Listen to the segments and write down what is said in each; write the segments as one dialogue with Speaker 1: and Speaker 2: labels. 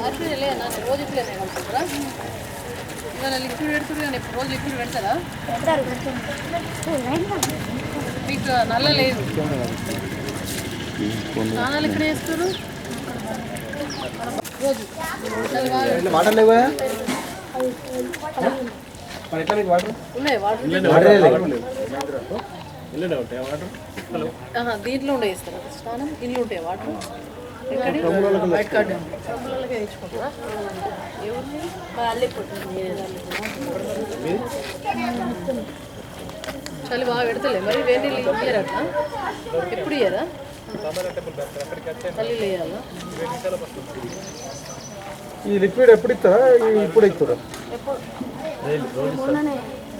Speaker 1: రోజు ఇవాళ లిక్విడ్ పెడుతున్నారు కానీ ఇప్పుడు రోజు లిక్విడ్ పెడతారా? మీకు నల్ల లేదు. స్నానాలు ఎక్కడ చేస్తారు రోజు.
Speaker 2: వాటర్ లేవా? మరి ఎట్లా మీకు వాటర్?
Speaker 1: ఉన్నాయి వాటర్ దీంట్లో ఉండే ఇస్తారా స్నానం? ఇల్లు ఉంటాయి వాటర్? చలి బాగా పెడతలే. మరి వేడి నీళ్ళు ఇయ్యరట ఎప్పుడు ఇయ్యరా? చలి వేయాలా
Speaker 2: ఈ లిక్విడ్ ఎప్పుడు ఇస్తారా? ఇప్పుడు ఇస్తారా?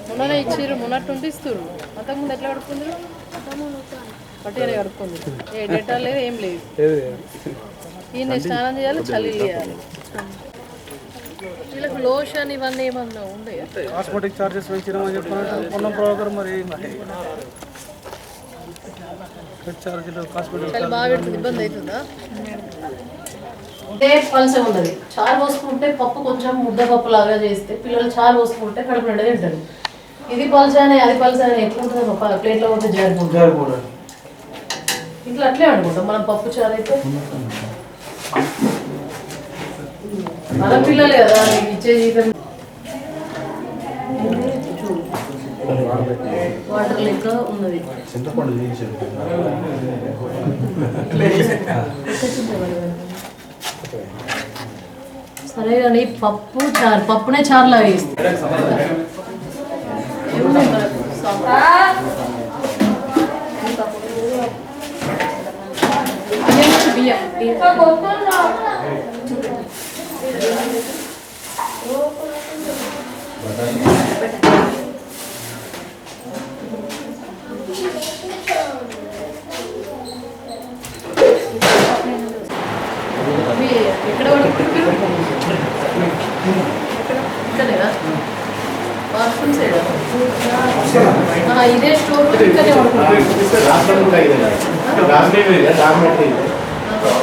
Speaker 1: మొన్ననే ఇచ్చిర్రు మొన్నట్టుండి ఇస్తారు అంతకుముందు ఎట్లా కడుక్కుందరు కడుక్కుంది ఏ డేటా లేదు ఏం లేదు.
Speaker 2: ఏది
Speaker 1: ఈయన స్నానం చేయాలి చలి చేయాలి. వీళ్ళకి లోషన్ ఇవన్నీ ఏమన్నా ఉండే?
Speaker 2: కాస్మెటిక్ చార్జెస్ పెంచినామని మరి చార్జీలు కాస్మెటిక్
Speaker 1: చలి బాగా ఇబ్బంది అవుతుందా? పలస చారు పోసుకుంటే పప్పు కొంచెం ముద్ద పప్పు లాగా చేస్తే పిల్లలు చారు పోసుకుంటే కడుపు నిండా తింటారు. ఇది పలసానే అది పలసానే ఎట్లుంటుందో ప్లేట్లో పోతే జారిపోతుంది. ఇట్లా అట్లే అనుకుంటాం మనం పప్పు చారు అయితే మన పిల్లలు కదా ఇచ్చే జీతం. వాటర్ లెక్క ఉన్నది.
Speaker 3: చింతపండు
Speaker 1: సరే కానీ పప్పు చారు పప్పునే చారులా వేస్తే ఇదే స్టోర్ ఇక్కడే రూమ్ స్టోర్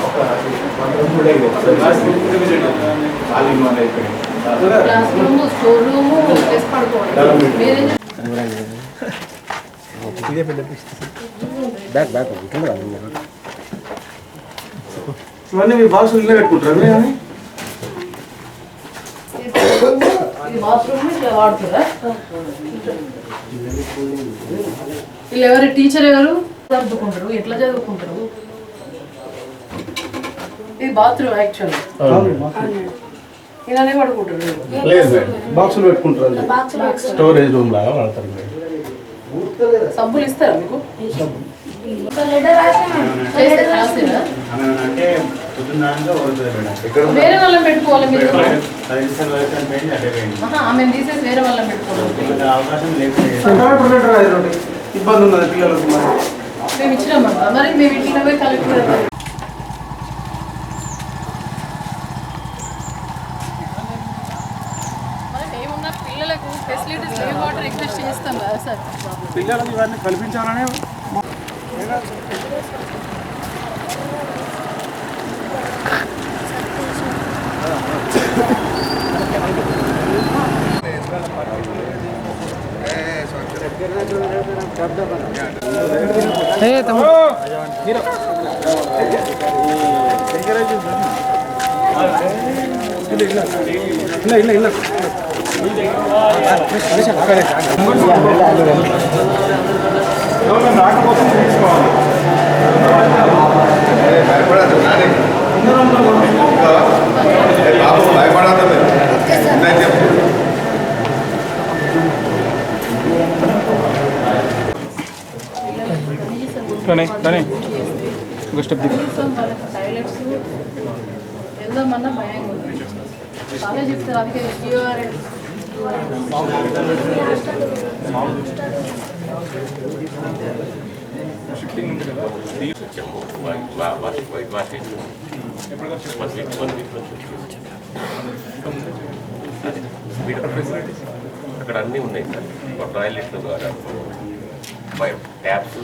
Speaker 2: ఇదే పెద్ద
Speaker 3: బ్యాక్ బ్యాక్
Speaker 2: ఇవన్నీ మీ బాక్స్ ఇల్లే పెట్టుకుంటారు
Speaker 1: వాడుతుందా ఇట్లా వీళ్ళు ఎవరు? టీచర్ ఎవరు? చదువుకుంటారు. ఎట్లా చదువుకుంటారు? ఇది బాత్రూమ్ యాక్చువల్ ఇలానే పడుకుంటారు వీళ్ళు.
Speaker 3: లేదు
Speaker 2: బాక్సులు పెట్టుకుంటారు
Speaker 3: స్టోరేజ్ రూమ్ లాగా వాడతారు
Speaker 1: సబ్బులు ఇస్తారా మీకు? వేరే వాళ్ళని పెట్టుకోవాలి మీరు. తీసేసి వేరే వాళ్ళని పెట్టుకోవాలి.
Speaker 2: ఇబ్బంది ఉన్నది పిల్లలకు మరి.
Speaker 1: మేము ఇచ్చినామన్నా మరి మేము ఇంట్లో కలెక్టర్ పిల్లలకు
Speaker 2: ఇవన్నీ కల్పించాలనే ఏ తమ్ముడు మీరు ಇಲ್ಲ ಇಲ್ಲ ಇಲ್ಲ
Speaker 4: బాబు భయపడదు చెప్పు
Speaker 2: కానీ కానీ ఒక స్టెప్ దిగు
Speaker 1: కనీసం వాళ్ళకి టాయిలెట్స్ వెళ్దామన్నా చెప్తారు అందుకే
Speaker 5: అక్కడ అన్నీ ఉన్నాయి సార్ టాయిలెట్లు ద్వారా ట్యాప్స్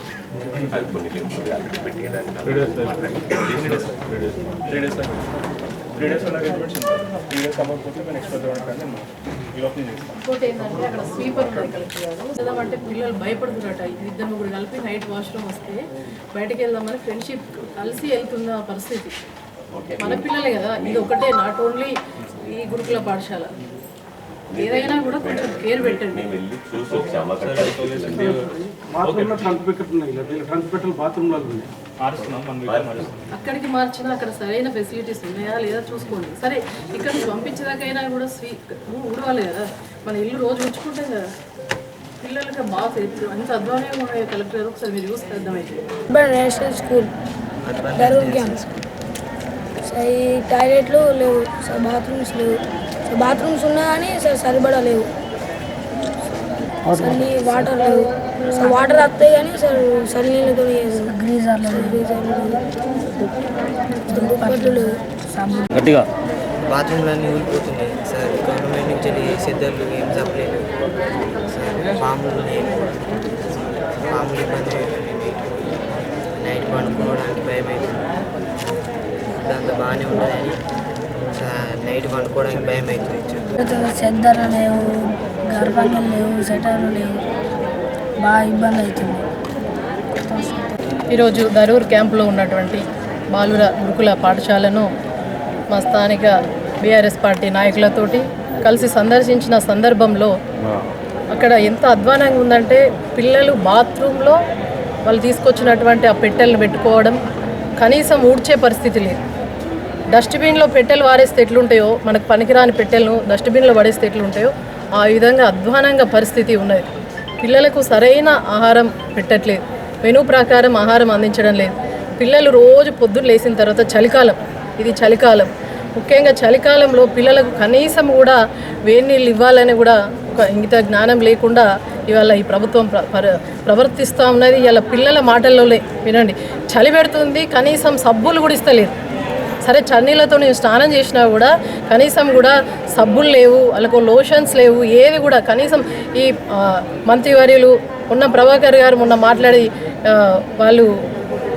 Speaker 5: అది కొన్ని లింకులు అక్కడ పెట్టేదాన్ని
Speaker 2: త్రీ డేస్ త్రీ డేస్ నాకు ఇన్ఫర్మేషన్ త్రీ డేస్ అవ్వకపోతే మేము నెక్స్ట్ కానీ ఈ లోపల చేస్తాం
Speaker 1: ఇంకోటి ఏంటంటే అక్కడ స్వీపర్ ఉన్నాయి కలెక్టర్ చదవంటే పిల్లలు భయపడుతున్నట ఇద్దరు ముగ్గురు కలిపి నైట్ వాష్రూమ్ వస్తే బయటకు వెళ్దామని ఫ్రెండ్షిప్ కలిసి వెళ్తున్న పరిస్థితి. మన పిల్లలే కదా ఇది ఒకటే నాట్ ఓన్లీ ఈ గురుకుల పాఠశాల. ఏదైనా కూడా కొంచెం కేర్ పెట్టండి.
Speaker 3: బాత్రూంలో ఉన్నాయి బాత్రూంలో ఉన్నాయి.
Speaker 1: అక్కడికి మార్చినా అక్కడ సరైన ఫెసిలిటీస్ ఉన్నాయా లేదా చూసుకోండి. సరే ఇక్కడ పంపించేదాకైనా కూడా స్వీ ఊడవాలి కదా. మన ఇల్లు రోజు ఉంచుకుంటాం కదా. పిల్లలకి బాగా అంత అధ్వానంగా ఉన్నాయి కలెక్టర్ గారు? ఒకసారి మీరు చూస్తే అర్థమైతే
Speaker 6: స్కూల్ సో టాయిలెట్లు లేవు బాత్రూమ్స్ లేవు. బాత్రూమ్స్ ఉన్నా కానీ సో సరిపడా లేవు సన్ని వాటర్ లేవు. సో వాటర్ వస్తాయి కానీ సార్ సరి నీళ్ళతో గ్రీజర్ గ్రీజర్లు దుప్పట్లు లేవు.
Speaker 2: గట్టిగా.
Speaker 7: బాత్రూమ్లన్నీ ఊరిపోతున్నాయి. సార్ గవర్నమెంట్ నుంచి సిద్ధర్లు ఏం లేవు సార్ పాములు పాములు ఇబ్బంది నైట్ పండుకోవడానికి భయం అవుతుంది ఇదంతా బాగానే ఉంటుందని సార్ నైట్ పండుకోవడానికి భయం అవుతుంది.
Speaker 6: చెద్దర్లు లేవు గర్భంగా లేవు సెటర్లు లేవు. బాగా ఇబ్బంది అవుతుంది.
Speaker 1: ఈరోజు దరూర్ క్యాంపులో ఉన్నటువంటి బాలుర గురుకుల పాఠశాలను మా స్థానిక బీఆర్ఎస్ పార్టీ నాయకులతోటి కలిసి సందర్శించిన సందర్భంలో అక్కడ ఎంత అధ్వానంగా ఉందంటే పిల్లలు బాత్రూంలో వాళ్ళు తీసుకొచ్చినటువంటి ఆ పెట్టెలను పెట్టుకోవడం కనీసం ఊడ్చే పరిస్థితి లేదు. డస్ట్బిన్లో పెట్టెలు వారేస్తే ఎట్లుంటాయో మనకు పనికిరాని పెట్టెలను డస్ట్బిన్లో పడేస్తే ఎట్లుంటాయో ఆ విధంగా అధ్వానంగా పరిస్థితి ఉన్నది. పిల్లలకు సరైన ఆహారం పెట్టట్లేదు. మెనూ ప్రకారం ఆహారం అందించడం లేదు. పిల్లలు రోజు పొద్దున్న లేచిన తర్వాత చలికాలం. ఇది చలికాలం. ముఖ్యంగా చలికాలంలో పిల్లలకు కనీసం కూడా వేడి నీళ్ళు ఇవ్వాలని కూడా ఒక ఇంగిత జ్ఞానం లేకుండా ఇవాళ ఈ ప్రభుత్వం ప్ర ప్రవర్తిస్తూ ఉన్నది. ఇవాళ పిల్లల మాటల్లోనే వినండి. చలి పెడుతుంది కనీసం సబ్బులు కూడా ఇస్తలేదు సరే చన్నీళ్ళతో నేను స్నానం చేసినా కూడా కనీసం కూడా సబ్బులు లేవు వాళ్ళకు లోషన్స్ లేవు ఏవి కూడా కనీసం ఈ మంత్రి మంత్రివర్యులు ఉన్న ప్రభాకర్ గారు మొన్న మాట్లాడి వాళ్ళు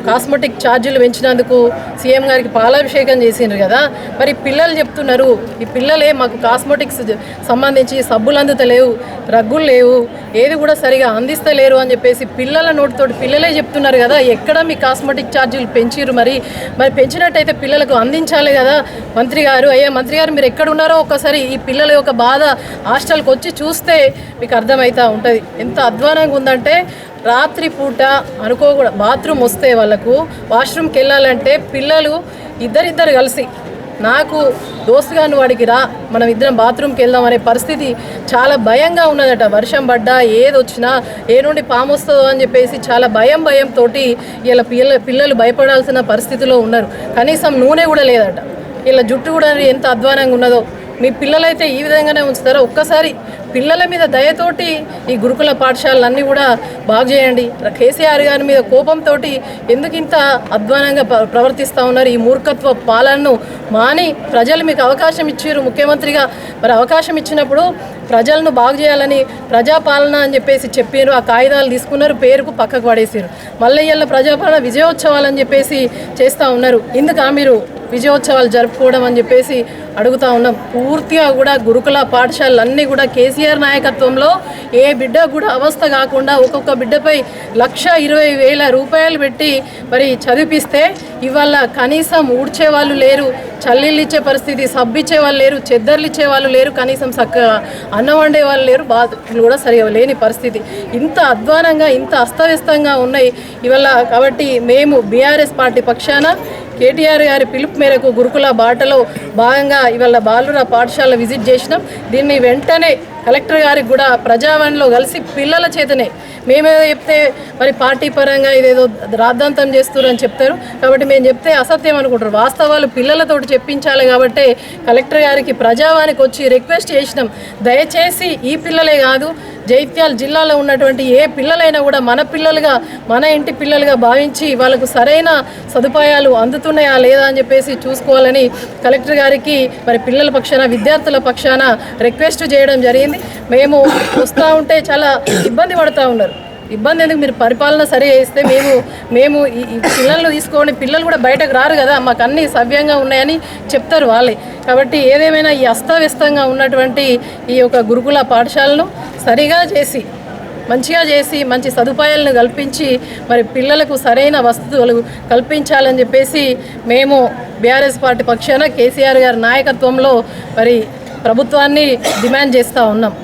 Speaker 1: కాస్మెటిక్ ఛార్జీలు పెంచినందుకు సీఎం గారికి పాలాభిషేకం చేసిండ్రు కదా. మరి పిల్లలు చెప్తున్నారు ఈ పిల్లలే మాకు కాస్మెటిక్స్ సంబంధించి సబ్బులు అందుతలేవు రగ్గులు లేవు ఏది కూడా సరిగా అందిస్తలేరు అని చెప్పేసి పిల్లల నోటితోటి పిల్లలే చెప్తున్నారు కదా. ఎక్కడ మీ కాస్మెటిక్ ఛార్జీలు పెంచిర్రు మరి? మరి పెంచినట్టయితే పిల్లలకు అందించాలి కదా మంత్రి గారు. అయ్యా మంత్రి గారు మీరు ఎక్కడ ఉన్నారో ఒకసారి ఈ పిల్లల యొక్క బాధ హాస్టల్కి వచ్చి చూస్తే మీకు అర్థమవుతూ ఉంటుంది. ఎంత అధ్వానంగా ఉందంటే రాత్రి పూట అనుకోకూడదు. బాత్రూమ్ వస్తే వాళ్ళకు వాష్రూమ్కి వెళ్ళాలంటే పిల్లలు ఇద్దరిద్దరు కలిసి నాకు దోస్తుగాను వాడికి రా మనం ఇద్దరం బాత్రూమ్కి వెళ్దాం అనే పరిస్థితి చాలా భయంగా ఉన్నదట. వర్షం పడ్డా ఏది వచ్చినా ఏ నుండి పాము వస్తుందో అని చెప్పేసి చాలా భయం భయంతో ఇలా పిల్ల పిల్లలు భయపడాల్సిన పరిస్థితిలో ఉన్నారు. కనీసం నూనె కూడా లేదట. ఇలా జుట్టు కూడా ఎంత అధ్వానంగా ఉన్నదో. మీ పిల్లలైతే ఈ విధంగానే ఉంచుతారో? ఒక్కసారి పిల్లల మీద దయతోటి ఈ గురుకుల పాఠశాలలన్నీ కూడా బాగు చేయండి. కేసీఆర్ గారి మీద కోపంతో ఎందుకు ఇంత అధ్వానంగా ప్ర- ప్రవర్తిస్తూ ఉన్నారు? ఈ మూర్ఖత్వ పాలనను మాని ప్రజలు మీకు అవకాశం ఇచ్చారు ముఖ్యమంత్రిగా. మరి అవకాశం ఇచ్చినప్పుడు ప్రజలను బాగు చేయాలని ప్రజాపాలన అని చెప్పేసి చెప్పారు. ఆ కాగితాలు తీసుకున్నారు పేరుకు పక్కకు పడేసారు మళ్ళీ ప్రజాపాలన విజయోత్సవాలు అని చెప్పేసి చేస్తూ ఉన్నారు. ఇందుక మీరు విజయోత్సవాలు జరుపుకోవడం అని చెప్పేసి అడుగుతా ఉన్నాం పూర్తిగా కూడా గురుకుల పాఠశాలలు అన్నీ కూడా కేసీఆర్ నాయకత్వంలో ఏ బిడ్డ కూడా అవస్థ కాకుండా ఒక్కొక్క బిడ్డపై లక్ష ఇరవై వేల రూపాయలు పెట్టి మరి చదివిపిస్తే ఇవాళ కనీసం ఊడ్చే వాళ్ళు లేరు చల్లీళ్ళు ఇచ్చే పరిస్థితి సబ్బిచ్చే వాళ్ళు లేరు చెద్దర్లు ఇచ్చే వాళ్ళు లేరు కనీసం చక్కగా అన్నం వండే వాళ్ళు లేరు బాధలు కూడా సరిగా లేని పరిస్థితి. ఇంత అధ్వానంగా ఇంత అస్తవ్యస్తంగా ఉన్నాయి ఇవాళ కాబట్టి మేము బీఆర్ఎస్ పార్టీ పక్షాన కేటీఆర్ గారి పిలుపు మేరకు గురుకుల బాటలో భాగంగా ఇవాళ బాలుర పాఠశాల విజిట్ చేసినాం. దీన్ని వెంటనే కలెక్టర్ గారికి కూడా ప్రజావాణిలో కలిసి పిల్లల చేతనే మేమేదో చెప్తే మరి పార్టీ పరంగా ఇదేదో రాద్ధాంతం చేస్తున్నారని చెప్తారు. కాబట్టి మేము చెప్తే అసత్యం అనుకుంటారు. వాస్తవాలు పిల్లలతోటి చెప్పించాలి కాబట్టి కలెక్టర్ గారికి ప్రజావానికి వచ్చి రిక్వెస్ట్ చేసినాం. దయచేసి ఈ పిల్లలే కాదు జైత్యాల జిల్లాలో ఉన్నటువంటి ఏ పిల్లలైనా కూడా మన పిల్లలుగా మన ఇంటి పిల్లలుగా భావించి వాళ్ళకు సరైన సదుపాయాలు అందుతున్నాయా లేదా అని చెప్పేసి చూసుకోవాలని కలెక్టర్ గారికి మరి పిల్లల పక్షాన విద్యార్థుల పక్షాన రిక్వెస్ట్ చేయడం జరిగింది. మేము వస్తూ ఉంటే చాలా ఇబ్బంది పడుతూ ఉన్నారు. ఇబ్బంది ఎందుకు? మీరు పరిపాలన సరి చేస్తే మేము మేము ఈ పిల్లలను పిల్లల్ని తీసుకొని పిల్లలు కూడా బయటకు రారు కదా. మాకు అన్నీ సవ్యంగా ఉన్నాయని చెప్తారు వాళ్ళే. కాబట్టి ఏదేమైనా ఈ అస్తవ్యస్తంగా ఉన్నటువంటి ఈ యొక్క గురుకుల పాఠశాలను సరిగా చేసి మంచిగా చేసి మంచి సదుపాయాలను కల్పించి మరి పిల్లలకు సరైన వసతులు కల్పించాలని చెప్పేసి మేము బీఆర్ఎస్ పార్టీ పక్షాన కేసీఆర్ గారి నాయకత్వంలో మరి ప్రభుత్వాన్ని డిమాండ్ చేస్తూ ఉన్నాం.